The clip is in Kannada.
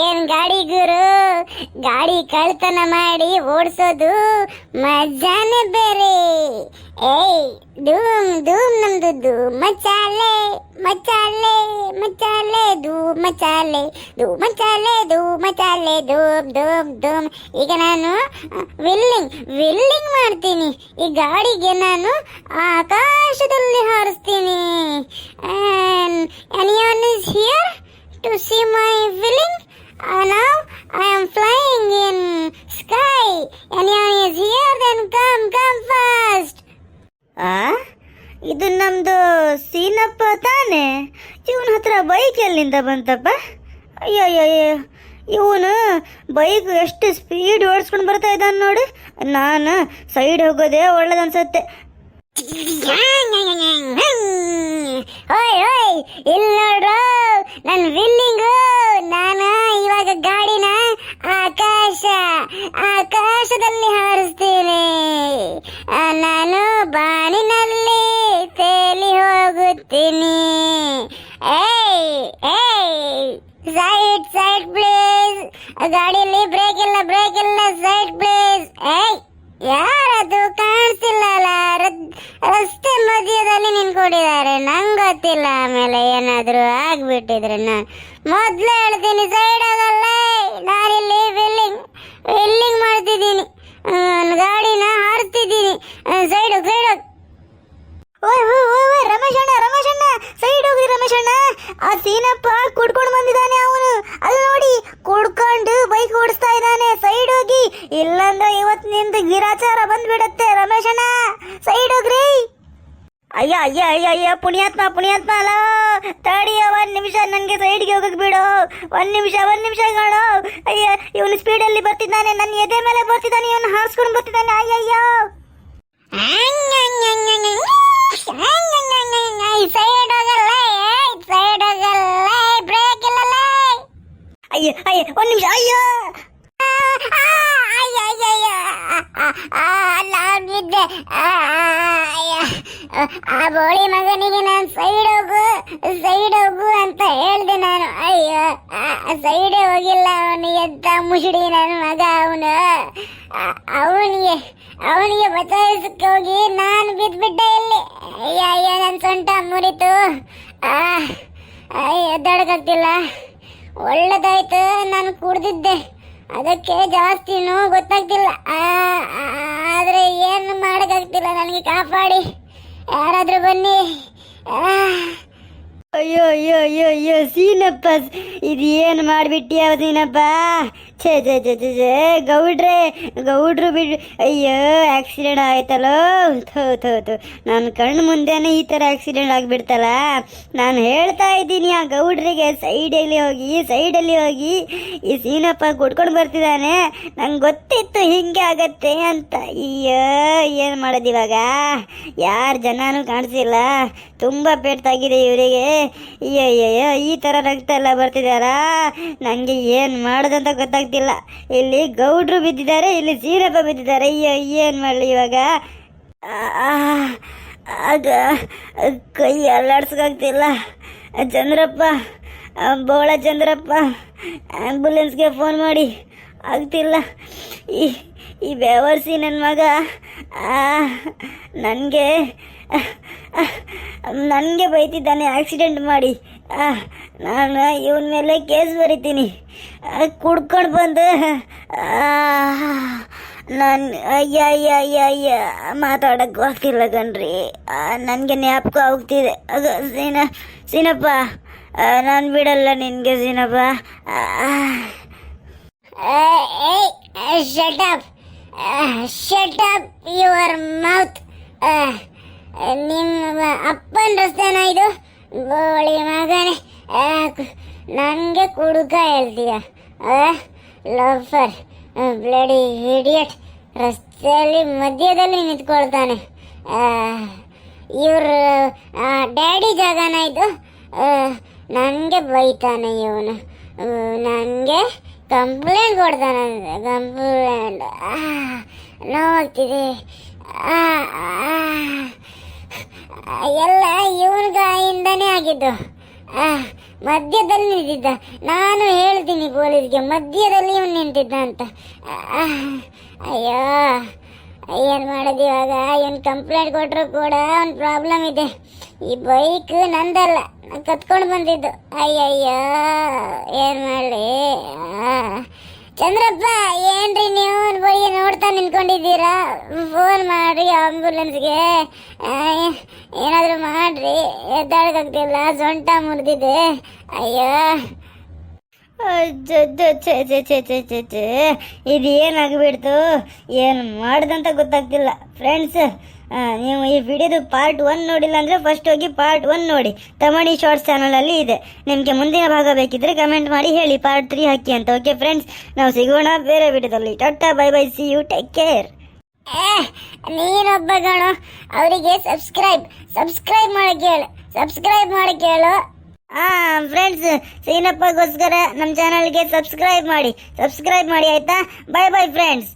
ಏನ್ ಗಾಡಿ ಗುರು? ಗಾಡಿ ಕಳ್ತನ ಮಾಡಿ ಓಡಿಸೋದು ಮಜಾನೆ ಬೇರೆ. ಏಯ್, ಧೂಮ್ ಧೂಮ್ ನಮ್ದು ಧೂಮ್ ಮಚಾಲೆ ಮಚಾಲೆ ಮಚಾಲೆ ಧೂಮ್ ಮಚಾಲೆ ಧೂಮ್ ಮಚಾಲೆ ಧೂಮ್ ಮಚಾಲೆ ಧೂಮ್ ಧೂಮ್ ಧೂಮ್. ಈಗ ನಾನು ವಿಲ್ಲಿಂಗ್ ವಿಲ್ಲಿಂಗ್ ಮಾಡ್ತೀನಿ. ಈ ಗಾಡಿಗೆ ನಾನು ಆಕಾಶದಲ್ಲಿ ಹಾರಿಸ್ತೀನಿ. Anyone is here to see my willing. Uh, now I am flying in sky. Anyone is here? Then come, come fast. ಆ ಇದು ನಮ್ದು ಸೀನಪ್ಪ ತಾನೆ ಇವನ ಹತ್ರ ಬೈಕ್ ಎಲ್ಲಿಂದ ಬಂತಪ್ಪ ಅಯ್ಯಯ್ಯಯ್ಯ ಇವನು ಬೈಕ್ ಎಷ್ಟು ಸ್ಪೀಡ್ ಓಡಿಸ್ಕೊಂಡು ಬರ್ತಾ ಇದ್ದಾನೆ ನೋಡಿ ನಾನು ಸೈಡ್ ಹೋಗೋದೇ ಒಳ್ಳೇದನ್ಸತ್ತೆ ಓಯ್ ಓಯ್, ಇಲ್ಲಿ ನೋಡ್ರು. ನನ್ನ ವಿಲ್ಲಿಂಗು. ನಾನು ಇವಾಗ ಗಾಡಿನ ಆಕಾಶ, ಆಕಾಶದಲ್ಲಿ ಹಾರಿಸ್ತೀನಿ. ನಾನು ಬಾನಿನಲ್ಲಿ ತೇಲಿ ಹೋಗುತ್ತೀನಿ. ಏಯ್ ಏಯ್, ಸೈಡ್ ಸೈಡ್, ಪ್ಲೀಸ್. ಗಾಡಿಯಲ್ಲಿ ಬ್ರೇಕ್ ಇಲ್ಲ ಬ್ರೇಕ್ ಇಲ್ಲ, ಸೈಡ್, ಪ್ಲೀಸ್. ಏಯ್ ಯಾರದು ಗೊತ್ತಿಲ್ಲ, ಆಮೇಲೆ ಏನಾದರೂ ಆಗ್ಬಿಟ್ಟಿದ್ರೆ ಮೊದ್ಲು ಹೇಳ್ತೀನಿ ಸೈಡ್ ಆಗಲ್ಲ. ನಾನಿಲ್ಲಿ ವಿಲ್ಲಿಂಗ್ ವಿಲ್ಲಿಂಗ್ ಮಾಡ್ತಿದ್ದೀನಿ. ಗಾಡಿನ ಹಾರಿಸ್ತಿದ್ದೀನಿ ಸೈಡ್ ಸೈಡ್ ರಮೇಶ್ ಅಣ್ಣ ರಮೇಶ್ ಅಣ್ಣ ಸೈಡ್ ಹೋಗಿ ರಮೇಶ್ ಅಣ್ಣ. ಆ ಸೀನಪ್ಪ ಕುಡ್ಕೊಂಡು ಬಂದಿದ್ದಾನೆ ಅವನು. ಅಲ್ಲಿ ನೋಡಿ, ಕುಡ್ಕೊಂಡು ಬೈಕ್ ಓಡಿಸ್ತಾ ಇದ್ದಾನೆ. ಸೈಡ್ ಹೋಗಿ, ಇಲ್ಲಂದ್ರೆ ಇವತ್ತು ನಿಂದು ಗಿರಾಚಾರ ಬಂದ್ಬಿಡತ್ತೆ, ರಮೇಶ್ ಅಣ್ಣ. ಅಯ್ಯ ಅಯ್ಯ ಅಯ್ಯ ಅಯ್ಯ, ಪುಣ್ಯಾತ್ಮ ಪುಣ್ಯಾತ್ಮ ಅಲ್ಲ ತಡಿಯ ಒಂದ್ ನಿಮಿಷ, ನನಗೆ ಸೈಡ್ಗೆ ಹೋಗಕ್ ಬಿಡು. ಒಂದ್ ನಿಮಿಷ ಒಂದ್ ನಿಮಿಷ ಕಾಣೋ ಅಯ್ಯ, ಇವನು ಸ್ಪೀಡಲ್ಲಿ ಬರ್ತಿದ್ದಾನೆ ನನ್ನ ಎದೆ ಮೇಲೆ ಬರ್ತಿದ್ದಾನೆ, ಇವನು ಹಾರಿಸ್ಕೊಂಡು ಬರ್ತಿದ್ದಾನೆ. ಅಯ್ಯಯ್ಯೋ. ಸೈಡ್ ಹೋಗಲ್ಲ ಸೈಡ್ ಹೋಗಲ್ಲ ಬ್ರೇಕ್ ಇಲ್ಲಲ್ಲ. ಅಯ್ಯ ಅಯ್ಯ, ಒಂದ್ ನಿಮಿಷ, ಅಯ್ಯೋ. ಅಲ್ಲ ಬಿದ್ದೆ ಆ, ಅಯ್ಯ. ಬೋಳಿ ಮಗನಿಗೆ ನಾನು ಸೈಡ್ ಹೋಗು ಸೈಡ್ ಹೋಗು ಅಂತ ಹೇಳ್ದೆ ನಾನು. ಅಯ್ಯೋ ಸೈಡೇ ಹೋಗಿಲ್ಲ ಅವನು ಎದ್ದ ಮುಸುಡಿ ನನ್ನ ಮಗ ಅವನು. ಅವನಿಗೆ ಅವನಿಗೆ ಬಚಾಯಿಸಕ್ಕೆ ಹೋಗಿ ನಾನು ಬಿದ್ದುಬಿಟ್ಟೆ ಇಲ್ಲಿ. ಅಯ್ಯ ಅಯ್ಯ ನನ್ನ ಸೊಂಟ ಮುರಿತು. ಆ ಎದ್ದಾಡಕ್ಕಾಗ್ತಿಲ್ಲ ಒಳ್ಳೇದಾಯ್ತು ನಾನು ಕುಡ್ದಿದ್ದೆ. ಅದಕ್ಕೆ ಜಾಸ್ತಿ ಜಾಸ್ತಿನೂ ಗೊತ್ತಾಗ್ತಿಲ್ಲ. ಆದ್ರೆ ಏನು ಮಾಡೋಕ್ಕಾಗ್ತಿಲ್ಲ. ನನಗೆ ಕಾಪಾಡಿ. ಯಾರಾದರೂ ಬನ್ನಿ. ಅಯ್ಯೋ ಅಯ್ಯೋ ಅಯ್ಯೋ ಅಯ್ಯೋ, ಸೀನಪ್ಪ, ಇದು ಏನು ಮಾಡಿಬಿಟ್ಟಿಯ ಸೀನಪ್ಪ? ಛೇ ಛೇ ಛೇ ಛೇ ಛೇ, ಗೌಡ್ರೆ, ಗೌಡ್ರು ಬಿಡ್, ಅಯ್ಯೋ ಆಕ್ಸಿಡೆಂಟ್ ಆಯ್ತಲ್ಲೋ? ಥೋ ಥೋ ಥೋ. ನನ್ನ ಕಣ್ಣು ಮುಂದೆನೇ ಈ ಥರ ಆಕ್ಸಿಡೆಂಟ್ ಆಗಿಬಿಡ್ತಲ್ಲ? ನಾನು ಹೇಳ್ತಾ ಇದ್ದೀನಿ ಆ ಗೌಡ್ರಿಗೆ ಸೈಡಲ್ಲಿ ಹೋಗಿ ಸೈಡಲ್ಲಿ ಹೋಗಿ. ಈ ಸೀನಪ್ಪ ಕೊಡ್ಕೊಂಡು ಬರ್ತಿದ್ದಾನೆ. ನಂಗೆ ಗೊತ್ತಿತ್ತು ಹಿಂಗೆ ಆಗತ್ತೆ ಅಂತ. ಅಯ್ಯೋ, ಏನು ಮಾಡೋದು ಇವಾಗ? ಯಾರು ಜನನೂ ಕಾಣಿಸಿಲ್ಲ. ತುಂಬ ಪೇಟ್ಟಾಗಿದೆ ಇವರಿಗೆ. ಅಯ್ಯಯ್ಯಯ್ಯೋ, ಈ ಥರ ರಕ್ತ ಎಲ್ಲ ಬರ್ತಿದಾರಾ? ನನಗೆ ಏನು ಮಾಡೋದಂತ ಗೊತ್ತಾಗ್ತಿಲ್ಲ. ಇಲ್ಲಿ ಗೌಡ್ರು ಬಿದ್ದಿದ್ದಾರೆ, ಇಲ್ಲಿ ಸೀರಪ್ಪ ಬಿದ್ದಿದ್ದಾರೆ. ಅಯ್ಯೋ, ಏನು ಮಾಡಲಿ ಇವಾಗ? ಆಗ ಕೈ ಅಲ್ಲಾಡ್ಸೋಕ್ಕಾಗ್ತಿಲ್ಲ ಚಂದ್ರಪ್ಪ ಬೋಳ ಚಂದ್ರಪ್ಪ ಆ್ಯಂಬುಲೆನ್ಸ್ಗೆ ಫೋನ್ ಮಾಡಿ. ಆಗ್ತಿಲ್ಲ. ಈ ಈ ಬೇವರ್ಸಿ ನನ್ನ ಮಗ ನನಗೆ ನನಗೆ ಬೈತಿದ್ದಾನೆ ಆಕ್ಸಿಡೆಂಟ್ ಮಾಡಿ. ನಾನು ಇವನ ಮೇಲೆ ಕೇಸ್ ಬರಿತೀನಿ. ಕುಡ್ಕೊಂಡು ಬಂದು ನಾನು, ಅಯ್ಯ ಅಯ್ಯ ಅಯ್ಯ ಅಯ್ಯ, ಮಾತಾಡೋಕ್ಕೂ ಆಗ್ತಿಲ್ಲ ಕಣ್ರಿ. ನನಗೆ ಜ್ಞಾಪಕ ಹೋಗ್ತಿದೆ ಅದು ಸೀನ ಸೀನಪ್ಪ ನಾನು ಬಿಡಲ್ಲ ನಿನಗೆ Seenappa shut up shut up your mouth ನಿಮ್ಮ ಅಪ್ಪನ ರಸ್ತೆನ ಇದು? ಗೋಳಿ ಮಗನೇ. ನನಗೆ ಕುಡುಕ ಹೇಳ್ತೀಯ. ಲಫರ್ ಬ್ಲಡಿ ಹಿಡಿಯಟ್ ರಸ್ತೆಯಲ್ಲಿ, ಮಧ್ಯದಲ್ಲಿ ನಿಂತ್ಕೊಳ್ತಾನೆ. ಇವ್ರ ಡ್ಯಾಡಿ ಜಾಗನ ಇದು? ನನಗೆ ಬೈತಾನೆ ಇವನು. ನನಗೆ ಕಂಪ್ಲೇಂಟ್ ಕೊಡ್ತಾನೆ. ಕಂಪ್ಲೇಂಟ್ ನೋವಾಗ್ತಿದೆ. ಎಲ್ಲ ಇವನ ಆಗಿದ್ದು. ಮಧ್ಯದಲ್ಲಿ ನಿಂತಿದ್ದ. ನಾನು ಹೇಳ್ತೀನಿ ಪೊಲೀಸ್ಗೆ, ಮಧ್ಯದಲ್ಲಿ ಇವನು ನಿಂತಿದ್ದ ಅಂತ. ಅಯ್ಯೋ, ಏನು ಮಾಡೋದು ಇವಾಗ ಕಂಪ್ಲೇಂಟ್ ಕೊಟ್ಟರು ಕೂಡ ಒಂದು ಪ್ರಾಬ್ಲಮ್ ಇದೆ. ಈ ಬೈಕ್ ನಂದಲ್ಲ ಕತ್ಕೊಂಡು ಬಂದಿದ್ದು. ಅಯ್ಯಯ್ಯೋ, ಏನು ಮಾಡಲಿ? ಚಂದ್ರಪ್ಪ, ಏನ್ರಿ ನೀವು? ಬೈ ಬಳಿ ನೋಡ್ತಾ ನಿಂತ್ಕೊಂಡಿದ್ದೀರಾ ಫೋನ್ ಮಾಡ್ರಿ ಆಂಬುಲೆನ್ಸ್ಗೆ ಏನಾದರೂ ಮಾಡ್ರಿ. ಎದ್ದಾಡಕ್ಕಾಗ್ತಿಲ್ಲ ಸೊಂಟ ಮುರಿದಿದೆ. ಅಯ್ಯೋ. ಛೆ ಛೇ ಛೇ ಛೇ ಇದು ಏನಾಗ್ಬಿಡ್ತು? ಏನು ಮಾಡ್ದಂತ ಗೊತ್ತಾಗ್ತಿಲ್ಲ. ಫ್ರೆಂಡ್ಸ್ ನೀವು ಈ ವಿಡಿಯೋದು ಪಾರ್ಟ್ ಒನ್ ನೋಡಿಲ್ಲ ಅಂದರೆ ಫಸ್ಟ್ ಹೋಗಿ ಪಾರ್ಟ್ ಒನ್ ನೋಡಿ. ತಮಣಿ ಶಾರ್ಟ್ಸ್ ಚಾನಲಲ್ಲಿ ಇದೆ. ನಿಮಗೆ ಮುಂದಿನ ಭಾಗ ಬೇಕಿದ್ರೆ ಕಮೆಂಟ್ ಮಾಡಿ ಹೇಳಿ. ಪಾರ್ಟ್ ತ್ರೀ ಹಾಕಿ ಅಂತ. ಓಕೆ ಫ್ರೆಂಡ್ಸ್ ನಾವು ಸಿಗೋಣ ಬೇರೆ ವಿಡಿಯೋದಲ್ಲಿ. Tata bye bye see you take care ನೀನೊಬ್ಬ ಗಣು. ಅವರಿಗೆ ಸಬ್ಸ್ಕ್ರೈಬ್ ಸಬ್ಸ್ಕ್ರೈಬ್ ಮಾಡಿ ಹೇಳು ಸಬ್ಸ್ಕ್ರೈಬ್ ಮಾಡಿ ಆ ಫ್ರೆಂಡ್ಸ್ ಸೀನಪ್ಪಗೋಸ್ಕರ ನಮ್ಮ ಚಾನಲ್ಗೆ ಸಬ್ಸ್ಕ್ರೈಬ್ ಮಾಡಿ. ಸಬ್ಸ್ಕ್ರೈಬ್ ಮಾಡಿ ಆಯ್ತಾ? Bye bye friends